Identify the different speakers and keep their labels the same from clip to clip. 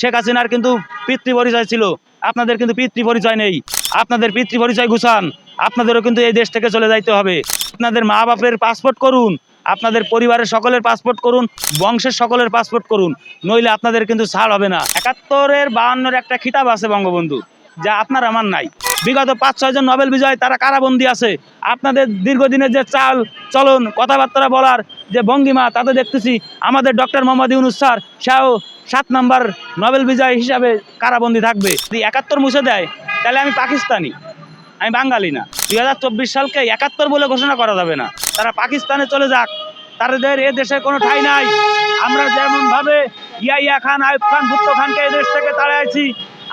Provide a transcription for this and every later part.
Speaker 1: শেখ হাসিনার কিন্তু পিতৃ পরিচয় ছিল। আপনাদের কিন্তু পিতৃ পরিচয় নেই। আপনাদের পিতৃ পরিচয় গুছান। আপনাদেরও কিন্তু এই দেশ থেকে চলে যাইতে হবে। আপনাদের মা বাপের পাসপোর্ট করুন। আপনাদের পরিবারের সকলের পাসপোর্ট করুন। বংশের সকলের পাসপোর্ট করুন। নইলে আপনাদের কিন্তু ছাড় হবে না। একাত্তরের বাহান্নর একটা খিতাব আছে বঙ্গবন্ধু, যা আপনার আমার নাই। বিগত পাঁচ ছয়জন নোবেল বিজয়, তারা কারাবন্দী আছে। আপনাদের দীর্ঘদিনের যে চাল চলন, কথাবার্তা বলার যে ভঙ্গিমা, তাতে দেখতেছি আমাদের ডক্টর মোহাম্মদ ইউনুস স্যার, সেও সাত নাম্বার নোবেল বিজয় হিসাবে কারাবন্দী থাকবে। যদি একাত্তর মুছে দেয়, তাহলে আমি পাকিস্তানি, আমি বাঙালি না। দুই হাজার চব্বিশ সালকে একাত্তর বলে ঘোষণা করা যাবে না। তারা পাকিস্তানে চলে যাক। তাদের এ দেশে কোনো ঠাঁই নাই। আমরা যেমন ভাবে ইয়াইয়া খান, আয়ুব খান, ভুট্টো খানকে এই দেশ থেকে তাড়াইছি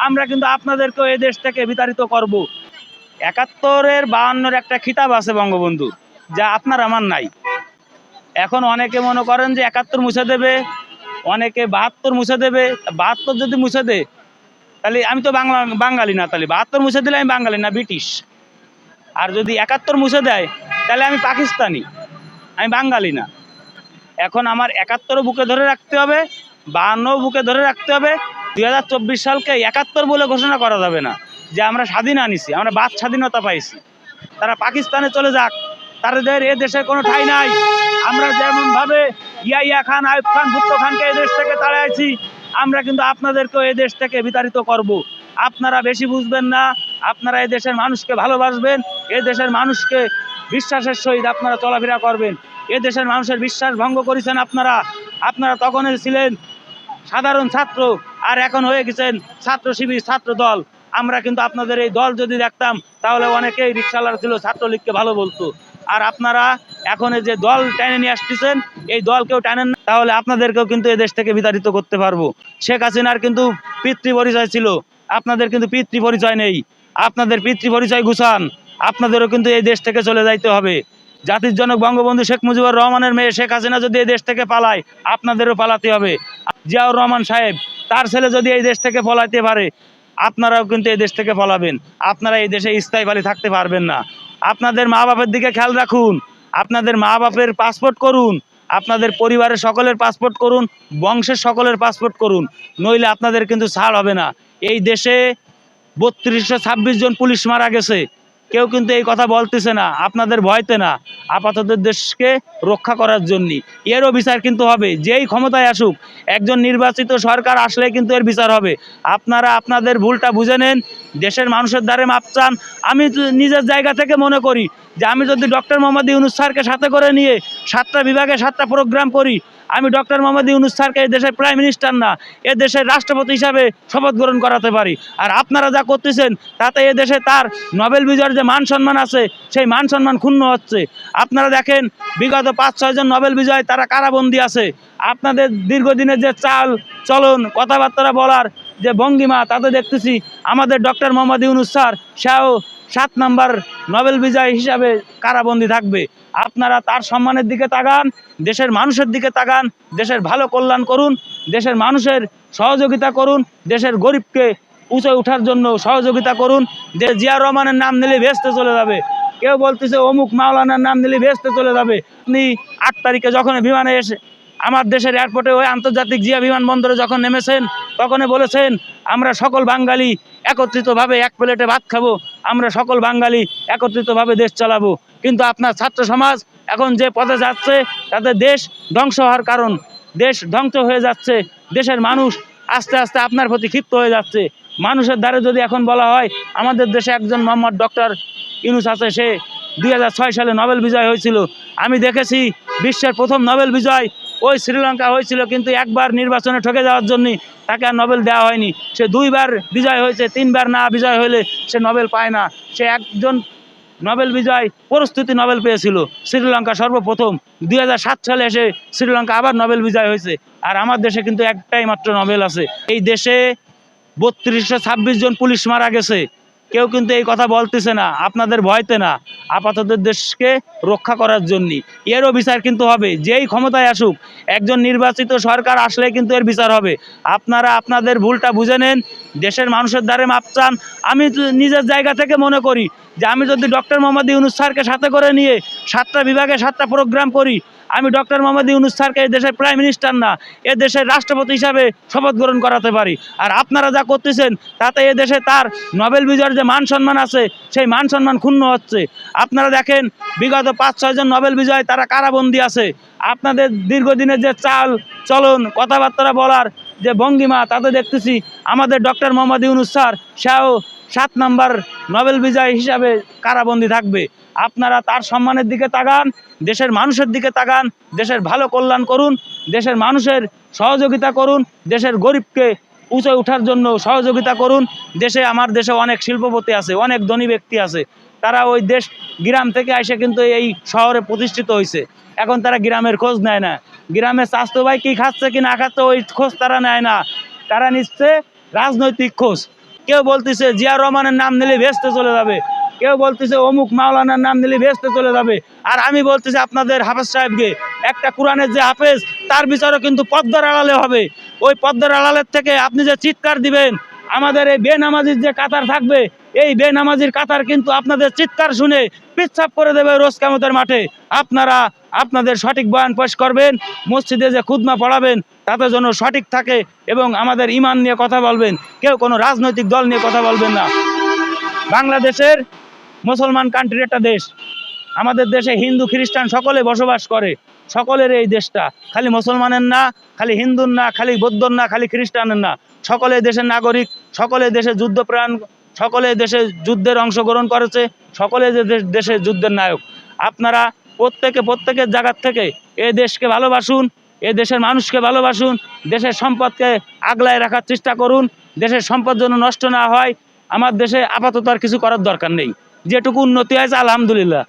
Speaker 1: আমরা কিন্তু আপনাদেরকেও এই দেশ থেকে বিতাড়িত করব। একাত্তরের বাহান্নর একটা খিতাব আছে বঙ্গবন্ধু যা আপনার আমার নাই। এখন অনেকে মনে করেন যে একাত্তর মুছে দেবে অনেকে বাহাত্তর মুছে দেবে, বাহাত্তর যদি মুছে দে, তাহলে আমি তো বাংলা, বাঙালি না তাহলে। বাহাত্তর মুছে দিলে আমি বাঙালি না, ব্রিটিশ। আর যদি একাত্তর মুছে দেয়, তাহলে আমি পাকিস্তানি। আমি বাঙালি না। এখন আমার একাত্তরও বুকে ধরে রাখতে হবে, বাহান্নও বুকে ধরে রাখতে হবে। দুই হাজার চব্বিশ সালকে একাত্তর বলে ঘোষণা করা যাবে না যে আমরা স্বাধীন আনিছি, আমরা বাদ স্বাধীনতা পাইছি। তারা পাকিস্তানে চলে যাক। তাদের এ দেশে কোনো ঠাই নাই। আমরা যেমন ভাবে ইয়াইয়া খান, আয়ুব খান, ভুট্টো খানকে এই দেশ থেকে তাড়াইছি আমরা কিন্তু আপনাদেরকেও দেশ থেকে বিতাড়িত করব। আপনারা বেশি বুঝবেন না, আপনারা এই দেশের মানুষকে ভালোবাসবেন, এ দেশের মানুষকে বিশ্বাসের সহিত আপনারা চলাফেরা করবেন। এ দেশের মানুষের বিশ্বাস ভঙ্গ করেছেন আপনারা। আপনারা তখন ছিলেন সাধারণ ছাত্র, আর এখন হয়ে গেছেন ছাত্র শিবির, ছাত্র দল। আমরা কিন্তু আপনাদের এই দল যদি দেখতাম, তাহলে অনেকেই রিক্সাওয়ালা ছিল, ছাত্রলীগকে ভালো বলতো। আর আপনারা এখন যে দল টেনে নিয়ে আসতেছেন এই দলকেও টানেন না, তাহলে আপনাদেরকেও কিন্তু এই দেশ থেকে বিতাড়িত করতে পারব। শেখ হাসিনার কিন্তু পিতৃ পরিচয় ছিল আপনাদের কিন্তু পিতৃ পরিচয় নেই। আপনাদের পিতৃ পরিচয় গুছান আপনাদেরও কিন্তু এই দেশ থেকে চলে যাইতে হবে। জাতির জনক বঙ্গবন্ধু শেখ মুজিবুর রহমানের মেয়ে শেখ হাসিনা যদি এই দেশ থেকে পালায় আপনাদেরও পালাতে হবে। জিয়াউর রহমান সাহেব তার ছেলে যদি এই দেশ থেকে পলাইতে পারে আপনারাও কিন্তু এই দেশ থেকে পলাবেন। আপনারা এই দেশে স্থায়ীভাবে থাকতে পারবেন না। আপনাদের মা বাপের দিকে খেয়াল রাখুন। আপনাদের মা বাপের পাসপোর্ট করুন। আপনাদের পরিবারের সকলের পাসপোর্ট করুন। বংশের সকলের পাসপোর্ট করুন। নইলে আপনাদের কিন্তু ছাড় হবে না। এই দেশে বত্রিশশো ছাব্বিশ জন পুলিশ মারা গেছে। কেউ কিন্তু এই কথা বলতেছে না, আপনাদের ভয়তে না আপাতত দেশকে রক্ষা করার জন্য। এরও বিচার কিন্তু হবে, যেই ক্ষমতায় আসুক, একজন নির্বাচিত সরকার আসলে কিন্তু এর বিচার হবে। আপনারা আপনাদের ভুলটা বুঝে নেন, দেশের মানুষের দ্বারে মাপ চান। আমি নিজের জায়গা থেকে মনে করি যে আমি যদি ডক্টর মোহাম্মদ ইউনুস স্যারকে সাথে করে নিয়ে সাতটা বিভাগে সাতটা প্রোগ্রাম করি আমি ডক্টর মোহাম্মদ ইউনুস স্যারকে এই দেশের প্রাইম মিনিস্টার না, এ দেশের রাষ্ট্রপতি হিসাবে শপথ গ্রহণ করাতে পারি। আর আপনারা যা করতেছেন, তাতে এ দেশে তার নোবেল বিজয়ের যে মান সম্মান আছে, সেই মান সম্মান ক্ষুণ্ণ হচ্ছে। আপনারা দেখেন, বিগত পাঁচ ছয়জন নোবেল বিজয়, তারা কারাবন্দী আছে। আপনাদের দীর্ঘদিনের যে চাল, চলন, কথাবার্তা বলার যে ভঙ্গিমা, তাতে দেখতেছি আমাদের ডক্টর মোহাম্মদ ইউনুস স্যার, সেও সাত নাম্বার নোবেল বিজয় হিসাবে কারাবন্দী থাকবে। আপনারা তার সম্মানের দিকে তাকান, দেশের মানুষের দিকে তাকান, দেশের ভালো কল্যাণ করুন, দেশের মানুষের সহযোগিতা করুন, দেশের গরিবকে উঁচে ওঠার জন্য সহযোগিতা করুন। যে জিয়া রহমানের নাম নিলে ভেস্তে চলে যাবে। কেউ বলতেছে, অমুক মাওলানার নাম নিলে ভেস্তে চলে যাবে। আপনি আট তারিখে যখন বিমানে এসে আমার দেশের এয়ারপোর্টে ওই আন্তর্জাতিক জিয়া বিমানবন্দরে যখন নেমেছেন, তখনই বলেছেন, আমরা সকল বাঙালি একত্রিতভাবে এক প্লেটে ভাত খাব, আমরা সকল বাঙালি একত্রিতভাবে দেশ চালাবো। কিন্তু আপনার ছাত্র সমাজ এখন যে পথে যাচ্ছে, তাতে দেশ ধ্বংস হওয়ার কারণ। দেশ ধ্বংস হয়ে যাচ্ছে, দেশের মানুষ আস্তে আস্তে আপনার প্রতি ক্ষিপ্ত হয়ে যাচ্ছে। মানুষের দ্বারা যদি এখন বলা হয়, আমাদের দেশে একজন মোহাম্মদ ডক্টর ইউনুস আছে, সে দুই হাজার ছয় সালে নোবেল বিজয় হয়েছিল। আমি দেখেছি বিশ্বের প্রথম নোবেল বিজয় ওই শ্রীলঙ্কা হয়েছিল কিন্তু একবার নির্বাচনে ঠকে যাওয়ার জন্য তাকে আর নোবেল দেওয়া হয়নি। সে দুইবার বিজয় হয়েছে, তিনবার না বিজয় হলে সে নোবেল পায় না। সে একজন নোবেল বিজয় পরিস্থিতি নোবেল পেয়েছিল, শ্রীলঙ্কা সর্বপ্রথম। দুই হাজার সাত সালে এসে শ্রীলঙ্কা আবার নোবেল বিজয় হয়েছে। আর আমার দেশে কিন্তু একটাই মাত্র নোবেল আছে। এই দেশে বত্রিশশো ছাব্বিশ জন পুলিশ মারা গেছে। কেউ কিন্তু এই কথা বলতেছে না, আপনাদের ভয়তে না আপাতত দেশকে রক্ষা করার জন্য এরও বিচার কিন্তু হবে, যেই ক্ষমতায় আসুক, একজন নির্বাচিত সরকার আসলে কিন্তু এর বিচার হবে। আপনারা আপনাদের ভুলটা বুঝে নেন, দেশের মানুষের দ্বারে মাপ চান। আমি নিজের জায়গা থেকে মনে করি যে আমি যদি ডক্টর মোহাম্মদ ইউনুস স্যারকে সাথে করে নিয়ে সাতটা বিভাগে সাতটা প্রোগ্রাম করি আমি ডক্টর মোহাম্মদ ইউনুস স্যারকে এই দেশের প্রাইম মিনিস্টার না, এ দেশের রাষ্ট্রপতি হিসাবে শপথ গ্রহণ করাতে পারি। আর আপনারা যা করতেছেন, তাতে এ দেশে তার নোবেল বিজয়ের যে মান সম্মান আছে, সেই মান সম্মান ক্ষুণ্ণ হচ্ছে। আপনারা দেখেন, বিগত পাঁচ ছয়জন নোবেল বিজয় তারা কারাবন্দী আছে। আপনাদের দীর্ঘদিনের যে চাল, চলন, কথাবার্তা বলার যে ভঙ্গিমা, তাতে দেখতেছি আমাদের ডক্টর মোহাম্মদ ইউনুস স্যার, সেও সাত নাম্বার নোবেল বিজয় হিসাবে কারাবন্দী থাকবে। আপনারা তার সম্মানের দিকে তাকান, দেশের মানুষের দিকে তাকান, দেশের ভালো কল্যাণ করুন, দেশের মানুষের সহযোগিতা করুন, দেশের গরিবকে উঁচে ওঠার জন্য সহযোগিতা করুন। দেশে আমার দেশে অনেক শিল্পপতি আছে, অনেক ধনী ব্যক্তি আছে। তারা ওই দেশ গ্রাম থেকে এসে কিন্তু এই শহরে প্রতিষ্ঠিত হয়েছে এখন তারা গ্রামের খোঁজ নেয় না। গ্রামের স্বাস্থ্য ভাই কী খাচ্ছে কি না খাচ্ছে ওই খোঁজ তারা নেয় না। তারা নিচ্ছে রাজনৈতিক খোঁজ। কেউ বলতেছে, জিয়া রহমানের নাম নিলে ভেস্তে চলে যাবে। কেউ বলতেছে, অমুক মাওলানার নাম নিলে ভেস্তে চলে যাবে। আর আমি বলতেছি, আপনাদের হাফেজ সাহেবকে, একটা কোরআনের যে হাফেজ, তার বিচারও কিন্তু পদ্মার আড়ালে হবে। ওই পদ্মার আড়ালের থেকে আপনি যে চিৎকার দিবেন, আমাদের এই বেনামাজির যে কাতার থাকবে, এই বেনামাজির কাতার কিন্তু আপনাদের চিৎকার শুনে পিচ্ছাপ করে দেবে রোজ কামতের মাঠে। আপনারা আপনাদের সঠিক বয়ান পেশ করবেন, মসজিদে যে খুদমা পড়াবেন, তাতে যেন সঠিক থাকে এবং আমাদের ইমান নিয়ে কথা বলবেন। কেউ কোনো রাজনৈতিক দল নিয়ে কথা বলবেন না। বাংলাদেশের মুসলমান কান্ট্রির একটা দেশ। আমাদের দেশে হিন্দু, খ্রিস্টান সকলে বসবাস করে। সকলের এই দেশটা। খালি মুসলমানের না, খালি হিন্দুর না, খালি বৌদ্ধর না, খালি খ্রিস্টানের না। সকলে দেশের নাগরিক, সকলে দেশে যুদ্ধপ্রাণ সকলে দেশে যুদ্ধের অংশগ্রহণ করেছে, সকলে যে দেশ- যুদ্ধের নায়ক। আপনারা প্রত্যেকে, প্রত্যেকের জায়গার থেকে এ দেশকে ভালোবাসুন, এ দেশের মানুষকে ভালোবাসুন, দেশের সম্পদকে আগলায় রাখার চেষ্টা করুন, দেশের সম্পদ যেন নষ্ট না হয়। আমার দেশে আপাতত আর কিছু করার দরকার নেই। যেটুকু উন্নতি হয়েছে আলহামদুলিল্লাহ।